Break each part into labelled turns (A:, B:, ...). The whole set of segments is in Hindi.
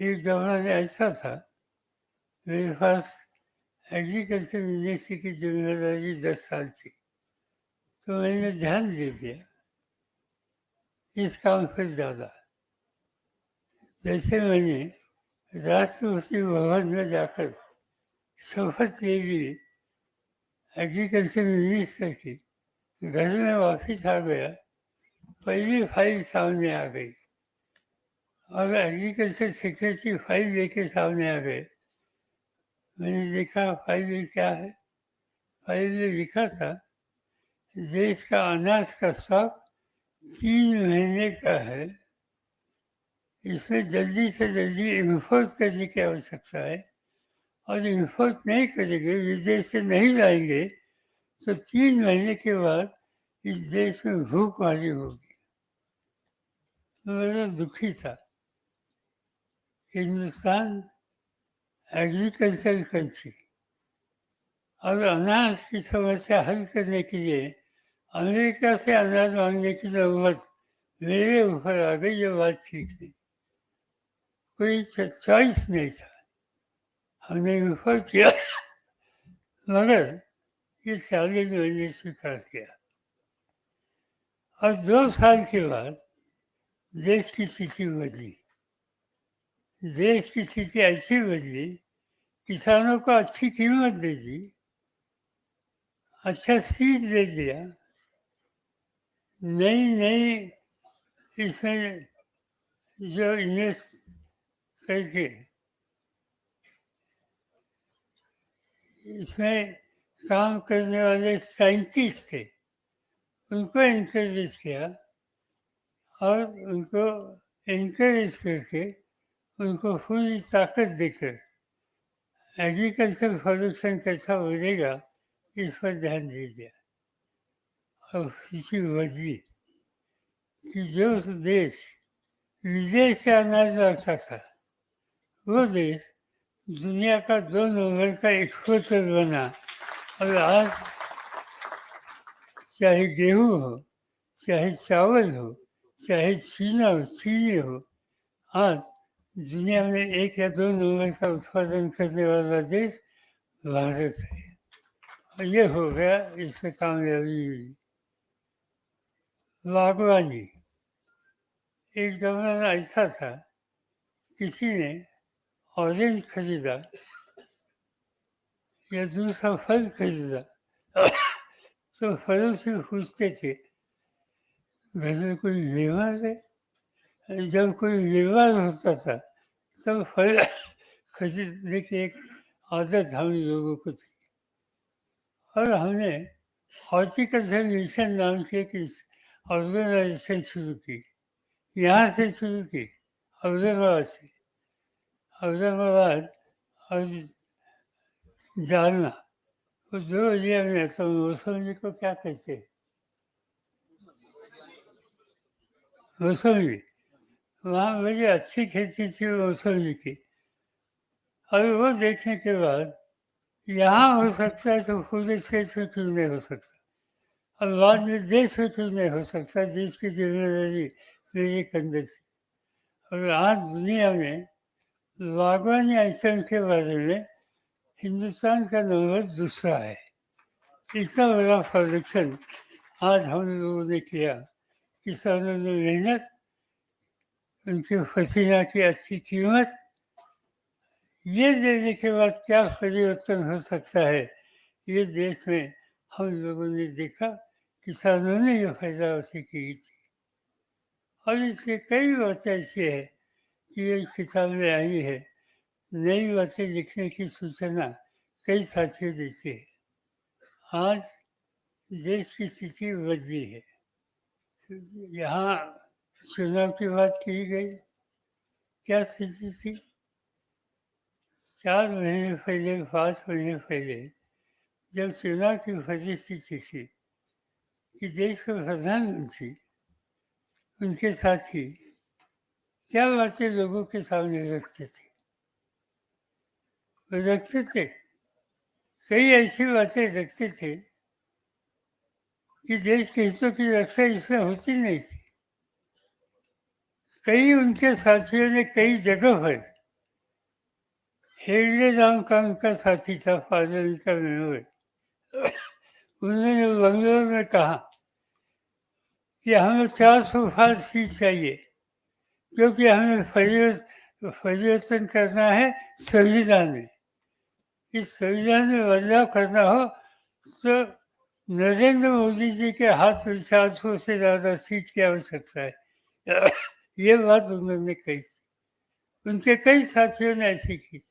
A: एक जमाना ऐसा था मेरे पास एग्रीकल्चर यूनिवर्सिटी की जिम्मेदारी दस साल थी तो मैंने ध्यान दे दिया. इस काम पर ज़्यादा। जैसे मैंने राष्ट्रपति भवन में जाकर शपथ ले ली एग्रीकल्चर मिनिस्टर की घर में वापस आ गया पहली फाइल सामने आ गई। और एग्रीकल्चर सेक्रेटरी फ़ाइल लेके सामने आ गए। मैंने देखा, फ़ाइल क्या है? फ़ाइल में लिखा था, देश का अनाज का स्टॉक तीन महीने का है। इसमें जल्दी से जल्दी इम्पोर्ट करने की आवश्यकता है और इम्पोर्ट नहीं करेंगे, विदेश से नहीं लाएँगे तो तीन महीने के बाद इस देश में भूख मारी होगी। मैं दुखी था। हिंदुस्तान एग्रीकल्चर कंट्री और अनाज की समस्या हल करने के लिए अमेरिका से अनाज मांगने की जरूरत मेरे ऊपर आ गई ये बात ठीक नहीं। कोई चॉइस नहीं था। हमने विफल किया मगर ये चैलेंज मैंने स्वीकार किया। और दो साल के बाद देश की स्थिति बदली। देश की स्थिति ऐसी बदली, किसानों को अच्छी कीमत दे दी अच्छा सीज दे दिया नई नई इसमें जो इन्वेस्ट करके इसमें काम करने वाले साइंटिस्ट थे, उनको इंकरेज किया और उनको इंकरेज करके उनको पूरी ताकत देकर एग्रीकल्चर प्रोडक्शन कैसा बढ़ेगा इस पर ध्यान दे दिया। और किसी बदली कि जो देश, विदेश से अनाज लाता था, वो देश दुनिया का दो नंबर का एक्सपोर्टर बना और आज चाहे गेहूँ हो, चाहे चावल हो, चाहे चीना हो, चीनी हो, आज दुनिया में एक या दो नंबर का उत्पादन करने वाला देश भारत है। और ये हो गया इसमें कामयाबी हुई। बागवानी एक जमाना ऐसा था, किसी ने ऑरेंज खरीदा या दूसरा फल खरीदा तो फलों से पूछते थे, घर में कोई बीमार है? जब कोई बीमार होता था तब फल खरीदने की एक आदत हम लोगों को थी। और हमने हॉर्टिकल्चर मिशन नाम की एक ऑर्गेनाइजेशन शुरू की। यहाँ से शुरू की औरंगाबाद से। औरंगाबाद और जालना। वो दो एरिया में तो मौसमी को क्या कहते हैं? मौसमी वहाँ बड़ी अच्छी खेती थी मौसमी की और वो देखने के बाद, यहाँ हो सकता है तो पूरे स्टेट में क्यों नहीं हो सकता। और बाद में देश में क्यों नहीं हो सकता, देश की ज़िम्मेदारी मेरे कंधे से। और आज दुनिया में बागवानी आइटम के बारे में हिंदुस्तान का नंबर दूसरा है। इतना बड़ा प्रोडक्शन आज हम लोगों ने किया। किसानों ने मेहनत उनके पसीना की अच्छी कीमत ये देने के बाद क्या परिवर्तन हो सकता है? ये देश में हम लोगों ने देखा, किसानों ने ये फ़ायदा उसे की थी। और इसके कई बातें ऐसी है कि ये किताब में आई है। नई बातें लिखने की सूचना कई साथियों देती है। आज देश की स्थिति बदली है। यहाँ चुनाव की बात की गई। क्या स्थिति थी चार महीने पहले, पाँच महीने पहले, जब चुनाव की परिस्थिति थी कि देश के प्रधानमंत्री, उनके साथी, क्या बातें लोगों के सामने रखते थे? वो रखते थे? कई ऐसी बातें रखते थे कि देश के हितों की रक्षा इसमें होती नहीं थी। कई उनके साथियों ने कई जगह पर हेगड़े नाम का उनका साथी था, फादर का मेमोरी उन्होंने बंगलोर में कहा कि हमें चार सौ फार सीट चाहिए, क्योंकि हमें परिवर्तन करना है संविधान में। इस संविधान में बदलाव करना हो तो नरेंद्र मोदी जी के हाथ में चार सौ से ज़्यादा सीट की आवश्यकता है। ये बात उन्होंने कही उनके कई साथियों ने ऐसी की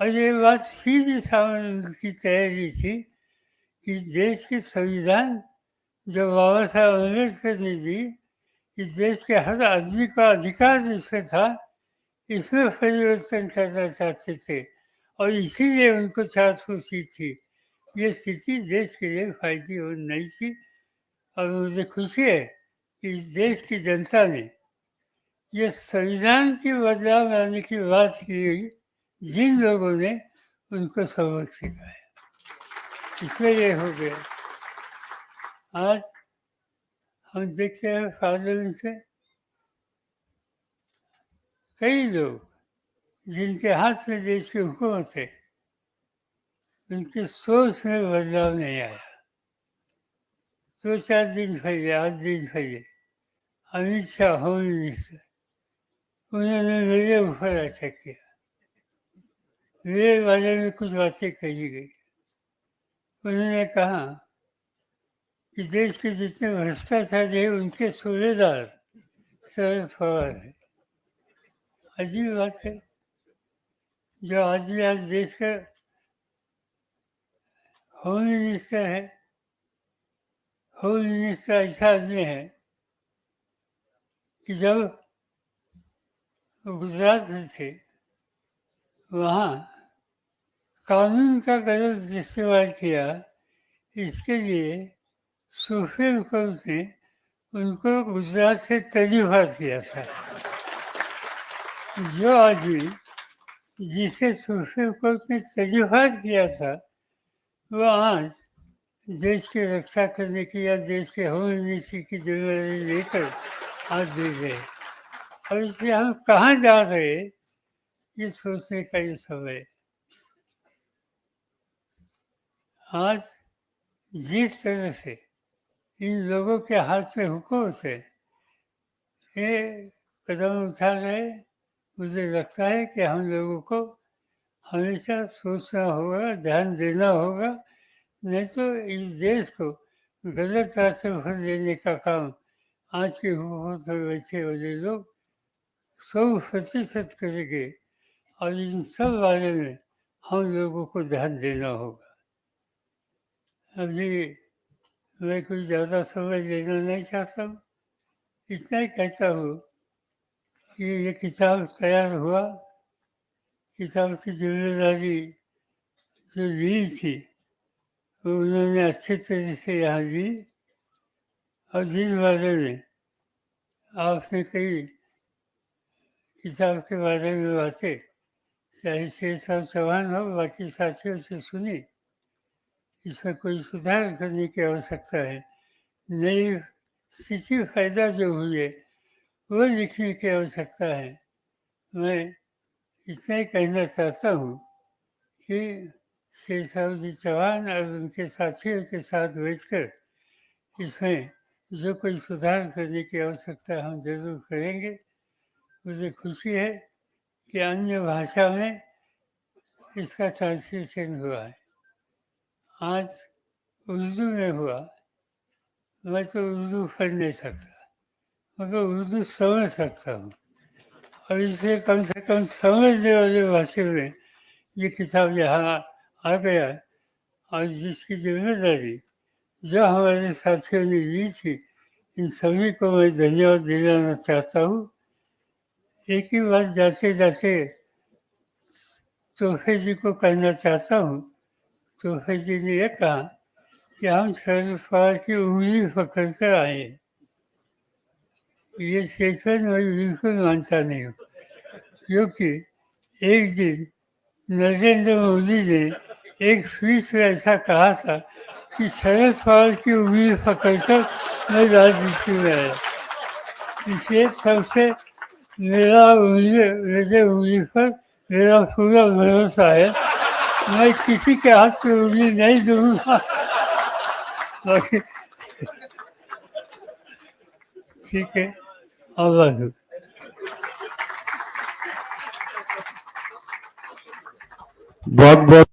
A: और ये बात सीधी सामने उनकी तैयारी थी कि देश के संविधान जो बाबा साहब अंबेडकर ने दी इस देश के हर आदमी का अधिकार जिसमें था, इसमें परिवर्तन करना चाहते थे। और इसीलिए उनको चार सौ सीट थी। ये स्थिति देश के लिए फ़ायदे और नहीं थी। और मुझे खुशी है कि इस देश की जनता ने ये संविधान की बदलाव लाने की बात की गई, जिन लोगों ने उनको सबक सिखाया इसमें ये हो गया, आज हम देखते हैं फादर से कई लोग जिनके हाथ में देश की हुकूमत है उनकी सोच में बदलाव नहीं आया। दो चार दिन फैले आठ दिन फैले अमित शाह होम मिनिस्टर उन्होंने मेरे ऊपर अटैक किया। मेरे बारे में कुछ बातें कही गई। उन्होंने कहा कि देश के जितने भ्रष्टाचार है, उनके सूबेदार शरद पवार है। अजीब बात है। जो आदमी आज देश का होम मिनिस्टर है, होम मिनिस्टर ऐसा आदमी है कि जब गुजरात में थे वहाँ कानून का गलत इस्तेमाल किया। इसके लिए सुप्रीम कोर्ट ने उनको गुजरात से तजीफात किया था। जो आदमी जिसे सुप्रीम कोर्ट ने तजीफात किया था, वो आज देश की रक्षा करने की या देश के होम मिनिस्ट्री की ज़िम्मेदारी लेकर आज दे गए और इसलिए हम कहाँ जा रहे ये सोचने का ये समय आज जिस तरह से इन लोगों के हाथ में हुक्म से ये कदम उठा रहे मुझे लगता है कि हम लोगों को हमेशा सोचना होगा, ध्यान देना होगा, नहीं तो इस देश को गलत रास्ते भर देने का काम आज की हुकूमत में बैठे वाले लोग सौ प्रतिशत करेंगे और इन सब बारे में हम लोगों को ध्यान देना होगा। अभी मैं कुछ ज़्यादा समय लेना नहीं चाहता हूँ। इतना ही कहता हूँ कि ये किताब तैयार हुआ। किताब की ज़िम्मेदारी जो ली थी वो उन्होंने अच्छे तरह से यहाँ ली। और जिस बारे में आपने कई किताब के बारे में बातें चाहे शेर साहब चौहान हो, बाकी साथियों से सुनी इसमें कोई सुधार करने की आवश्यकता है। नई स्थिति फ़ायदा जो हुई है, वो लिखने की आवश्यकता है। मैं इतना ही कहना चाहता हूँ कि शेर साहब जी चौहान और उनके साथियों के साथ बैठकर इसमें जो कोई सुधार करने की आवश्यकता हम ज़रूर करेंगे। मुझे खुशी है कि अन्य भाषा में इसका ट्रांसलेशन हुआ है। आज उर्दू में हुआ, मैं तो उर्दू पढ़ नहीं सकता मगर उर्दू समझ सकता हूँ। और इसे कम से कम समझने वाले भाषा में ये किताब यहाँ आ गया और जिसकी ज़िम्मेदारी जो हमारे साथियों ने ली थी, इन सभी को मैं धन्यवाद दिलाना चाहता हूँ। एक ही बात जाते जाते तोहफे जी को कहना चाहता हूँ। तोहफे जी ने यह कहा कि हम शरद पवार की उंगली पकड़ कर आए। ये स्टेटमेंट मैं बिल्कुल मानता नहीं हूँ, क्योंकि एक दिन नरेंद्र मोदी ने एक स्पीच में ऐसा कहा था कि शरद पवार की उंगली पकड़कर मैं राजनीति में आया। इसलिए सबसे मेरा उंगली मेरे उंगली पर मेरा पूरा भरोसा है मैं किसी के हाथ से उंगली नहीं दूँगा ठीक है आभार
B: बहुत बहुत